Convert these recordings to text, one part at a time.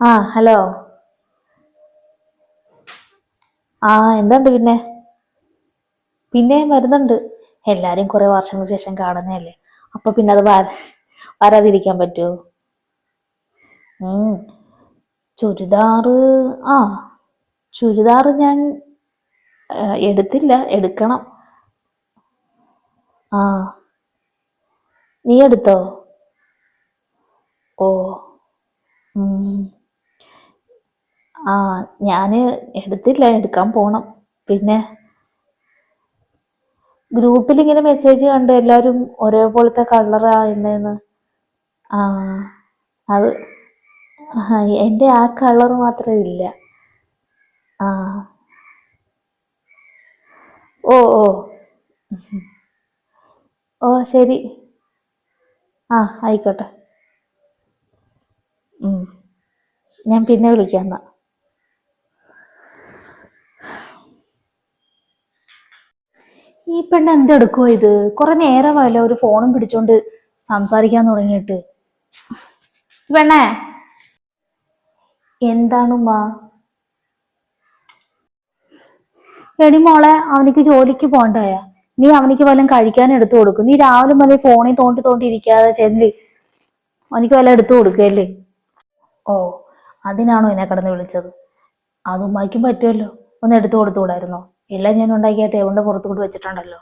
ആ ഹലോ. ആ എന്തുണ്ട് പിന്നെ? പിന്നെ വരുന്നുണ്ട് എല്ലാരും കുറെ വർഷങ്ങൾക്ക് ശേഷം കാണുന്നതല്ലേ. അപ്പൊ പിന്നെ അത് വര- വരാതിരിക്കാൻ പറ്റുമോ ചുരിദാറ് ആ. ചുരിദാറ് ഞാൻ എടുത്തില്ല. എടുക്കണം. ആ. നീ എടുത്തോ? ഓ. ആ ഞാൻ എടുത്തില്ല എടുക്കാൻ പോണം. പിന്നെ ഗ്രൂപ്പിൽ ഇങ്ങനെ മെസ്സേജ് കണ്ട് എല്ലാവരും ഒരേപോലത്തെ കളറാണ് ആ അത് എന്റെ ആ കളർ മാത്രം ഇല്ല. ആ. ഓ ഓ. ഓ ശരി. ആ ആയിക്കോട്ടെ. ഞാൻ പിന്നെ വിളിക്കാം എന്നാ. ഈ പെണ്ണ് എന്തെടുക്കോ ഇത്? കുറെ നേരമായല്ലോ ഒരു ഫോണും പിടിച്ചോണ്ട് സംസാരിക്കാൻ തുടങ്ങിയിട്ട്. പെണ്ണേ. എന്താണുമ്മ എടി മോളെ അവനിക്ക് ജോലിക്ക് പോണ്ടായ നീ അവനിക്ക് വല്ലതും കഴിക്കാൻ എടുത്തു കൊടുക്കും. നീ രാവിലെ വല്ല ഫോണിൽ തോണ്ടി തോണ്ടി ഇരിക്കാതെ ചെല്ല്. അവനിക്ക് വല്ല എടുത്തു കൊടുക്കല്ലേ ഓ അതിനാണോ എന്നെ കടന്ന് വിളിച്ചത്? അത് പറ്റുമല്ലോ. ഒന്ന് എടുത്തു കൊടുത്തുകൂടായിരുന്നോ? എല്ലാം ഞാൻ ഉണ്ടാക്കിയ ടേബിളിന്റെ പുറത്ത് കൊണ്ട് വെച്ചിട്ടുണ്ടല്ലോ.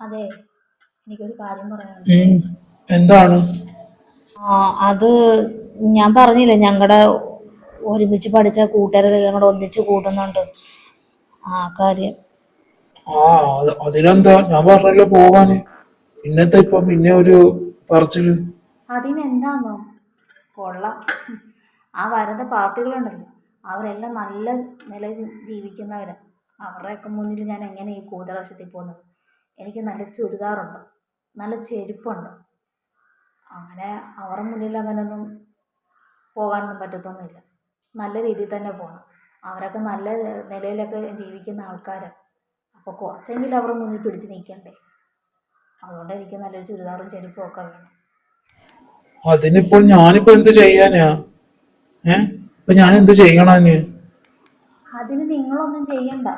അതെ എനിക്കൊരു കാര്യം പറയാനുണ്ട്. എന്താണ്? അത് ഞാൻ പറഞ്ഞില്ലേ ഞങ്ങളുടെ ഒരുമിച്ച് പഠിച്ച കൂട്ടുകാരെല്ലാം കൂടെ ഒന്നിച്ച് കൂടുന്നുണ്ട് ആ കാര്യം. ആ അതിലെന്താ അതിനെന്താ? ഞാൻ പറഞ്ഞല്ലോ പോവാന്. പിന്നത്തെ ഇപ്പൊ പിന്നെ ഒരു പറച്ചിൽ. അതിനെന്താന്നോ? കൊള്ളാം. ആ വരുന്ന പാർട്ടികളുണ്ടല്ലോ. അവരെല്ലാം നല്ല നില ജീവിക്കുന്നവരാ. അവരുടെയൊക്കെ മുന്നിൽ ഞാൻ എങ്ങനെ ഈ കൂതലവശത്തിൽ പോകുന്നത്? എനിക്ക് നല്ല ചുരിദാറുണ്ട്. നല്ല ചെരുപ്പുണ്ട്. അങ്ങനെ അവരുടെ മുന്നിൽ അങ്ങനെയൊന്നും പോകാനൊന്നും പറ്റത്തൊന്നുമില്ല. നല്ല രീതിയിൽ തന്നെ പോകണം അവരൊക്കെ നല്ല നിലയിലൊക്കെ ജീവിക്കുന്ന ആൾക്കാരാണ് അപ്പോൾ കുറച്ചെങ്കിലും അവരുടെ മുന്നിൽ പിടിച്ച് നിൽക്കണ്ടേ? അതുകൊണ്ട് എനിക്ക് നല്ലൊരു ചുരിദാറും ചെരുപ്പും ഒക്കെ വേണം. അതിനിപ്പോൾ ഞാനിപ്പോ എന്ത് ചെയ്യാനാ? ഏ? ഇപ്പൊ ഞാൻ എന്ത് ചെയ്യണന് അതിന് നിങ്ങളൊന്നും ചെയ്യണ്ട.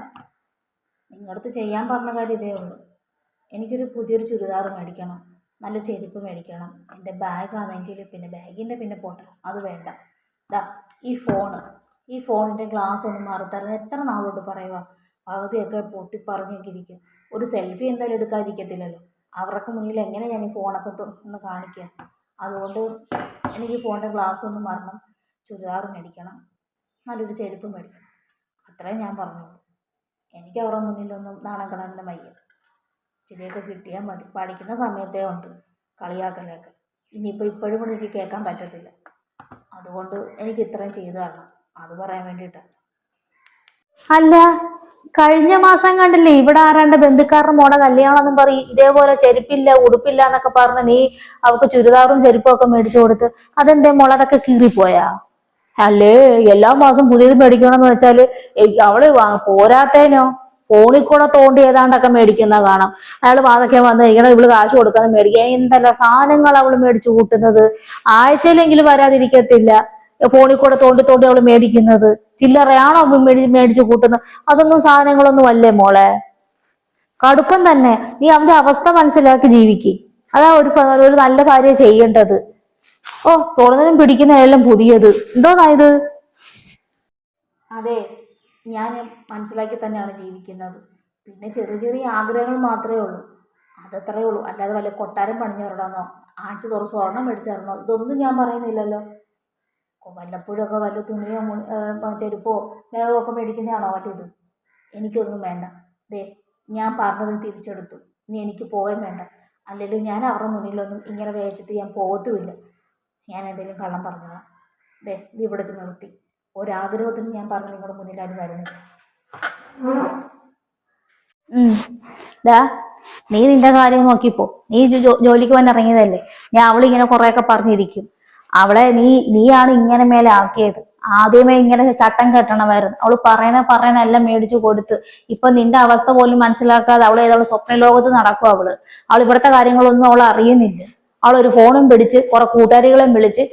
നിങ്ങളടുത്ത് ചെയ്യാൻ പറഞ്ഞ കാര്യം ഇതേ ഉള്ളൂ. എനിക്കൊരു പുതിയൊരു ചുരിദാർ മേടിക്കണം. നല്ല ചെരുപ്പ് മേടിക്കണം. എന്റെ ബാഗാണെങ്കിൽ പിന്നെ ബാഗിന്റെ പിന്നെ പോട്ടെ. അത് വേണ്ട. ദാ ഈ ഫോണ്. ഈ ഫോണിന്റെ ഗ്ലാസ് ഒന്ന് മാറിത്തരണം. എത്ര നാളോട്ട് പറയുക പകുതിയൊക്കെ പൊട്ടിപ്പറഞ്ഞൊക്കെ ഇരിക്കും. ഒരു സെൽഫി എന്തായാലും എടുക്കാതിരിക്കത്തില്ലല്ലോ. അവർക്ക് മുന്നിൽ എങ്ങനെ ഞാൻ ഈ ഫോണൊക്കെ ഒന്ന് കാണിക്കുക അതുകൊണ്ട് എനിക്ക് ഫോണിന്റെ ഗ്ലാസ് ഒന്ന് മറണം ചുരിദാർ മേടിക്കണം. നല്ലൊരു ചെരുപ്പ് മേടിക്കണം. അത്രയും ഞാൻ പറഞ്ഞുള്ളൂ. എനിക്ക് അവരുടെ മുന്നിലൊന്നും നാണം വയ്യ. ഇച്ചിരിയൊക്കെ കിട്ടിയാൽ മതി. പഠിക്കുന്ന സമയത്തേ ഉണ്ട് കളിയാക്കലൊക്കെ. ഇനിയിപ്പോൾ ഇപ്പോഴും കൂടി എനിക്ക് കേൾക്കാൻ പറ്റത്തില്ല. അതുകൊണ്ട് എനിക്ക് ഇത്രയും ചെയ്തു തരണം. അത് പറയാൻ വേണ്ടിയിട്ടാണ്. അല്ല കഴിഞ്ഞ മാസം കണ്ടില്ലേ ഇവിടെ ആരാണ്ട് ബന്ധുക്കാരുടെ മോടെ കല്യാണം എന്നും പറയും ഇതേപോലെ ചെരുപ്പില്ല ഉടുപ്പില്ല എന്നൊക്കെ പറഞ്ഞ് നീ അവക്ക് ചുരിദാറും ചെരുപ്പും ഒക്കെ മേടിച്ചു കൊടുത്ത് അതെന്തേ മോളെ അതൊക്കെ കീറിപ്പോയാ? അല്ലേ എല്ലാ മാസം പുതിയത് മേടിക്കണമെന്ന് വെച്ചാൽ അവൾ പോരാത്തേനോ? ഫോണിൽ കൂടെ തോണ്ടി ഏതാണ്ടൊക്കെ മേടിക്കുന്ന കാണാം. അയാൾ വാതൊക്കെ വന്ന് ഇങ്ങനെ ഇവൾ കാശ് കൊടുക്കാതെ മേടിക്കുക. എന്തല്ല സാധനങ്ങൾ അവൾ മേടിച്ചു കൂട്ടുന്നത്? ആഴ്ചയിലെങ്കിലും വരാതിരിക്കത്തില്ല. ഫോണിൽ കൂടെ തോണ്ടി തോണ്ടി അവൾ മേടിക്കുന്നത്. ചില്ലറയാണോ മേടി മേടിച്ചു കൂട്ടുന്നത്? അതൊന്നും സാധനങ്ങളൊന്നും അല്ലേ മോളെ? കടുപ്പം തന്നെ. നീ അവന്റെ അവസ്ഥ മനസ്സിലാക്കി ജീവിക്ക്. അതാ ഒരു ഒരു നല്ല ഭാര്യ ചെയ്യേണ്ടത്. ഓ തുറന്നതിനും പിടിക്കുന്നതെല്ലാം പുതിയത്. എന്തോന്നായത് അതെ ഞാൻ മനസ്സിലാക്കി തന്നെയാണ് ജീവിക്കുന്നത്. പിന്നെ ചെറിയ ചെറിയ ആഗ്രഹങ്ങൾ മാത്രമേ ഉള്ളൂ. അതത്രേ ഉള്ളൂ. അല്ലാതെ വല്ല കൊട്ടാരം പണിഞ്ഞിറണമെന്നോ ആഴ്ച തുറ സ്വർണം മേടിച്ചിറണോ ഇതൊന്നും ഞാൻ പറയുന്നില്ലല്ലോ. വല്ലപ്പോഴൊക്കെ വല്ല തുണിയോ ചെരുപ്പോ ബാഗോ ഒക്കെ മേടിക്കുന്നതാണോ വല്ലത്? എനിക്കൊന്നും വേണ്ട. ദേ ഞാൻ പറഞ്ഞത് തിരിച്ചെടുത്തു. ഇനി എനിക്ക് പോകാൻ വേണ്ട. അല്ലെങ്കിൽ ഞാൻ അവരുടെ മുന്നിലൊന്നും ഇങ്ങനെ വേഷിച്ച് ഞാൻ പോകത്തുമില്ല. ഞാൻ എന്തെങ്കിലും കള്ളം പറഞ്ഞതാണ് ദേ ഇത് ഇവിടെ വെച്ച് നിർത്തി. ഒരാഗ്രഹത്തിന് ഞാൻ പറഞ്ഞു നിങ്ങളുടെ മുന്നിലാരും വരുന്നില്ല. ഡാ നീ നിന്റെ കാര്യം നോക്കിപ്പോ. നീ ജോലിക്ക് പോകാൻ ഇറങ്ങിയതല്ലേ ഞാൻ അവളിങ്ങനെ കുറെയൊക്കെ പറഞ്ഞിരിക്കും. അവളെ നീ നീയാണ് ഇങ്ങനെ മേലെ ആക്കിയത്. ആദ്യമേ ഇങ്ങനെ ചട്ടം കെട്ടണമായിരുന്നു. അവൾ പറയണ പറയണ എല്ലാം മേടിച്ചു കൊടുത്ത്. ഇപ്പൊ നിന്റെ അവസ്ഥ പോലും മനസ്സിലാക്കാതെ അവൾ ഏതവൾ സ്വപ്ന ലോകത്ത് നടക്കും അവൾ. അവൾ ഇവിടുത്തെ കാര്യങ്ങളൊന്നും അവൾ അറിയുന്നില്ല. അവൾ ഒരു ഫോണും പിടിച്ച് കുറെ കൂട്ടുകാരികളെയും വിളിച്ച്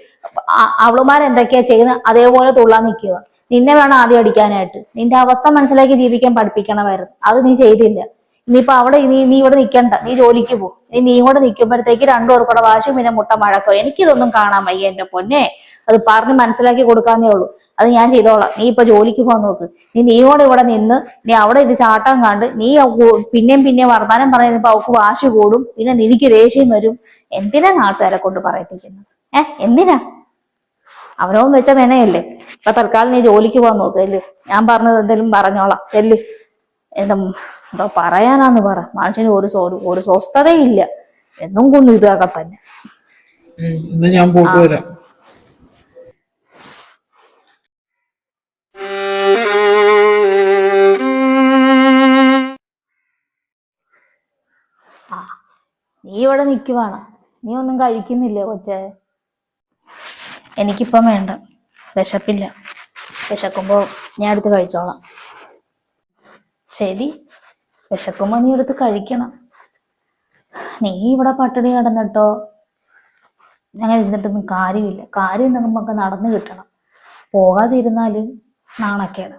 അവളുമാരെന്തൊക്കെയാ ചെയ്യുന്നത് അതേപോലെ തുള്ളാൻ നിൽക്കുക നിന്നെ വേണം ആദ്യം അടിക്കാനായിട്ട്. നിന്റെ അവസ്ഥ മനസ്സിലാക്കി ജീവിക്കാൻ പഠിപ്പിക്കണമായിരുന്നു. അത് നീ ചെയ്തില്ല. ഇനിയിപ്പോ അവിടെ നീ നീ ഇവിടെ നിൽക്കണ്ട നീ ജോലിക്ക് പോ. നീ നീ കൂടെ നിൽക്കുമ്പോഴത്തേക്ക് രണ്ടു പേർക്കൂടെ വാശും പിന്നെ മുട്ട മഴക്കോ. എനിക്കിതൊന്നും കാണാൻ വയ്യ എന്റെ പൊന്നെ. അത് പറഞ്ഞ് മനസ്സിലാക്കി കൊടുക്കാന്നേ ഉള്ളൂ. അത് ഞാൻ ചെയ്തോളാം. നീ ഇപ്പൊ ജോലിക്ക് പോകാൻ നോക്ക്. നീ നീ കൂടെ ഇവിടെ നിന്ന് നീ അവിടെ ഇത് ചാട്ടം കണ്ട് നീ പിന്നെയും പിന്നെയും വർത്താനം ഇപ്പൊ അവൾക്ക് വാശി കൂടും പിന്നെ നിനക്ക് ദേഷ്യം വരും. എന്തിനാ നാട്ടുകാരെ കൊണ്ട് പറയിപ്പിക്കുന്നത്? ഏഹ് എന്തിനാ? അവനവും വെച്ച മെനയല്ലേ. ഇപ്പൊ തൽക്കാലം നീ ജോലിക്ക് പോകാൻ നോക്ക് അല്ലേ ഞാൻ പറഞ്ഞത് എന്തെങ്കിലും പറഞ്ഞോളാം. ചെല്ല്. എന്താ എന്താ പറയാനാന്ന് പറ. മനുഷ്യന് ഒരു സോ ഒരു സ്വസ്ഥതയില്ല. എന്നും കൊണ്ടും ഇതാക്കാൻ തന്നെ. ഞാൻ പോയിട്ട് വരാം. നീ ഇവിടെ നിൽക്കുവാണ് നീ ഒന്നും കഴിക്കുന്നില്ലേ കൊച്ചേ? എനിക്കിപ്പം വേണ്ട. വിശപ്പില്ല. വിശക്കുമ്പോൾ ഞാൻ എടുത്ത് കഴിച്ചോളാം. ശരി. വിശക്കുമ്പോ നീ എടുത്ത് കഴിക്കണം. നീ ഇവിടെ പട്ടിണി കിടന്നിട്ടോ? അങ്ങനെ ഇരുന്നിട്ടൊന്നും കാര്യമില്ല. കാര്യം നമുക്ക് നടന്നു കിട്ടണം. പോകാതിരുന്നാലും നാണക്കേട്.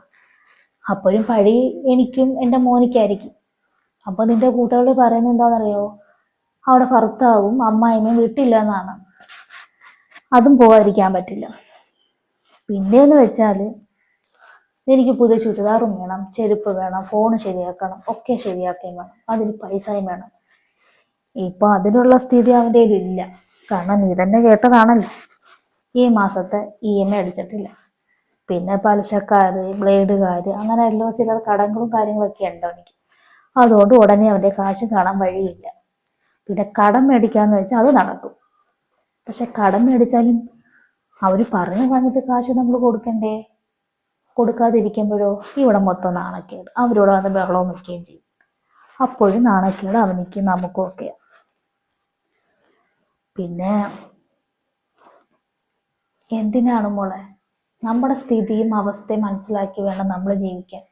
അപ്പോഴും പഴി എനിക്കും എന്റെ മോനിക്കായിരിക്കും. അപ്പൊ നിന്റെ കൂട്ടുകാർ പറയുന്നത് എന്താണെന്നറിയോ? അവിടെ ഭർത്താവും അമ്മായിമ്മയും വീട്ടില്ല എന്നാണ്. അതും പോകാതിരിക്കാൻ പറ്റില്ല. പിന്നെ എന്ന് വെച്ചാൽ എനിക്ക് പുതിയ ചുരിദാറും വേണം ചെരുപ്പ് വേണം ഫോൺ ശരിയാക്കണം ഒക്കെ ശരിയാക്കുകയും വേണം. അതിന് പൈസയും വേണം. ഇപ്പൊ അതിനുള്ള സ്ഥിതി അവന്റെ ഇല്ല കാരണം നീ തന്നെ കേട്ടതാണല്ലോ. ഈ മാസത്തെ ഇ എം ഐ അടിച്ചിട്ടില്ല. പിന്നെ പലിശക്കാർ ബ്ലേഡുകാർ അങ്ങനെ എല്ലാ ചില കടങ്ങളും കാര്യങ്ങളൊക്കെ ഉണ്ട് എനിക്ക്. അതുകൊണ്ട് ഉടനെ അവന്റെ കാശ് കാണാൻ വഴിയില്ല. പിന്നെ കടം മേടിക്കാന്ന് വെച്ചാൽ അത് നടക്കും. പക്ഷെ കടം മേടിച്ചാലും അവർ പറഞ്ഞു സമയത്ത് കാശ് നമ്മൾ കൊടുക്കണ്ടേ? കൊടുക്കാതിരിക്കുമ്പോഴോ ഇവിടെ മൊത്തം നാണക്കേട്. അവരോട് വന്ന് ബഹളവും വെക്കുകയും ചെയ്യും. അപ്പോഴും നാണക്കേട് അവനിക്ക് നമുക്കും ഒക്കെ. പിന്നെ എന്തിനാണ് മോളെ? നമ്മുടെ സ്ഥിതിയും അവസ്ഥയും മനസ്സിലാക്കി വേണം നമ്മൾ ജീവിക്കാൻ.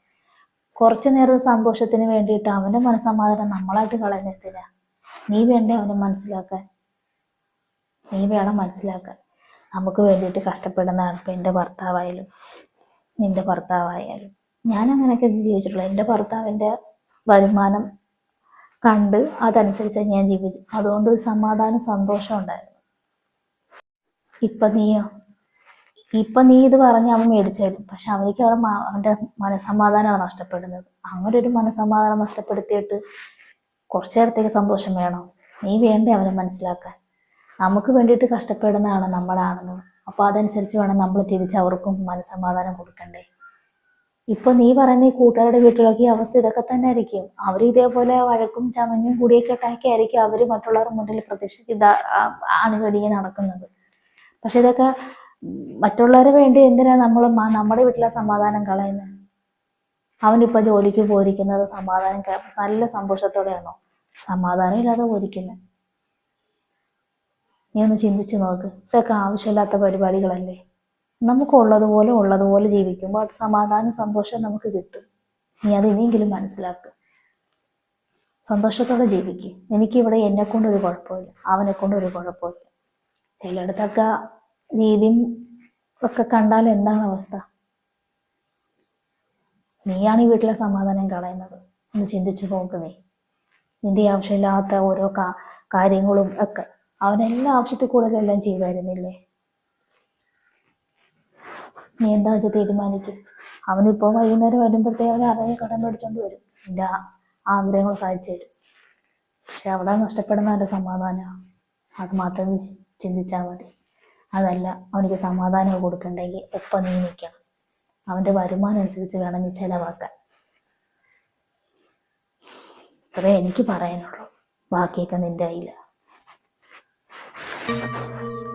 കുറച്ചു നേരം സന്തോഷത്തിന് വേണ്ടിയിട്ട് അവന്റെ മനസ്സമാധാനം നമ്മളായിട്ട് കളയുന്നതിനാ നീ വേണ്ടേ അവനെ മനസ്സിലാക്കാൻ? നീ വേണം മനസ്സിലാക്കാൻ. നമുക്ക് വേണ്ടിയിട്ട് കഷ്ടപ്പെടുന്ന എന്റെ ഭർത്താവായാലും. നിന്റെ ഭർത്താവായാലും. ഞാൻ അങ്ങനെയൊക്കെ ജീവിച്ചിട്ടുള്ളൂ. എന്റെ ഭർത്താവിന്റെ വരുമാനം കണ്ട് അതനുസരിച്ച് ഞാൻ ജീവിച്ചു അതുകൊണ്ട് ഒരു സമാധാനം സന്തോഷം ഉണ്ടായിരുന്നു. ഇപ്പൊ നീയോ? ഇപ്പൊ നീ ഇത് പറഞ്ഞ് അവൻ മേടിച്ചാലും പക്ഷെ അവനിക്ക് അവിടെ അവന്റെ മനസമാധാനമാണ് നഷ്ടപ്പെടുന്നത്. അങ്ങനെ ഒരു മനസമാധാനം നഷ്ടപ്പെടുത്തിയിട്ട് കുറച്ചു നേരത്തേക്ക് സന്തോഷം വേണം? നീ വേണ്ടേ അവനെ മനസ്സിലാക്കാൻ. നമുക്ക് വേണ്ടിയിട്ട് കഷ്ടപ്പെടുന്നതാണ് നമ്മുടെ അപ്പൊ അതനുസരിച്ച് വേണം നമ്മൾ തിരിച്ച് അവർക്കും മനസ്സമാധാനം കൊടുക്കണ്ടേ. ഇപ്പൊ നീ പറയുന്ന ഈ കൂട്ടുകാരുടെ വീട്ടിലൊക്കെ അവസ്ഥ ഇതൊക്കെ തന്നെ ആയിരിക്കും. അവർ ഇതേപോലെ വഴക്കും ചമഞ്ഞും കൂടിയൊക്കെ ഇട്ടാക്കി ആയിരിക്കും അവർ മറ്റുള്ളവരുടെ മുന്നിൽ പ്രതീക്ഷിച്ച് ആണുകടിയെ നടക്കുന്നത്. പക്ഷെ ഇതൊക്കെ മറ്റുള്ളവരെ വേണ്ടി എന്തിനാ നമ്മൾ നമ്മുടെ വീട്ടിലെ സമാധാനം കളയുന്നത് അവനിപ്പോ ജോലിക്ക് പോയിരിക്കുന്നത് സമാധാനം നല്ല സന്തോഷത്തോടെയാണോ? സമാധാനം ഇല്ലാതെ പോയിരിക്കുന്നത് നീ ഒന്ന് ചിന്തിച്ചു നോക്ക്. ഇതൊക്കെ ആവശ്യമില്ലാത്ത പരിപാടികളല്ലേ? നമുക്ക് ഉള്ളതുപോലെ ഉള്ളതുപോലെ ജീവിക്കുമ്പോൾ അത് സമാധാനം സന്തോഷം നമുക്ക് കിട്ടും. നീ അത് ഇനിയെങ്കിലും മനസ്സിലാക്കുക സന്തോഷത്തോടെ ജീവിക്കും. എനിക്കിവിടെ എന്നെ കൊണ്ടൊരു കുഴപ്പമില്ല. അവനെ കൊണ്ടൊരു കുഴപ്പമില്ല. ചിലയിടത്തൊക്കെ രീതിയും ഒക്കെ കണ്ടാൽ എന്താണ് അവസ്ഥ? നീയാണ് ഈ വീട്ടിലെ സമാധാനം കളയുന്നത്. ഒന്ന് ചിന്തിച്ചു നോക്കുന്നേ നിന്റെ ആവശ്യമില്ലാത്ത ഓരോ കാര്യങ്ങളും ഒക്കെ. അവനെല്ലാ ആവശ്യത്തിൽ കൂടുതലെല്ലാം ചെയ്തായിരുന്നില്ലേ നീ എന്താ വെച്ചാൽ തീരുമാനിക്കും? അവനിപ്പോ വൈകുന്നേരം വരുമ്പോഴത്തേ അവൻ അറിയാൻ കടം പിടിച്ചോണ്ട് വരും. ആ ആഗ്രഹങ്ങൾ സാധിച്ചു തരും. പക്ഷെ അവിടെ നഷ്ടപ്പെടുന്ന അവന്റെ സമാധാനമാണ് അത് മാത്രം ചിന്തിച്ചാൽ മതി. അതല്ല അവനിക്ക് സമാധാനം കൊടുക്കണ്ടെങ്കിൽ ഒപ്പം നീ നിൽക്കാം അവന്റെ വരുമാനം അനുസരിച്ച് വേണം നീ ചെലവാക്കാൻ. ഇത്രേ എനിക്ക് പറയാനുള്ളൂ. ബാക്കിയൊക്കെ നിന്റെ കയ്യിലാണ് Thank you.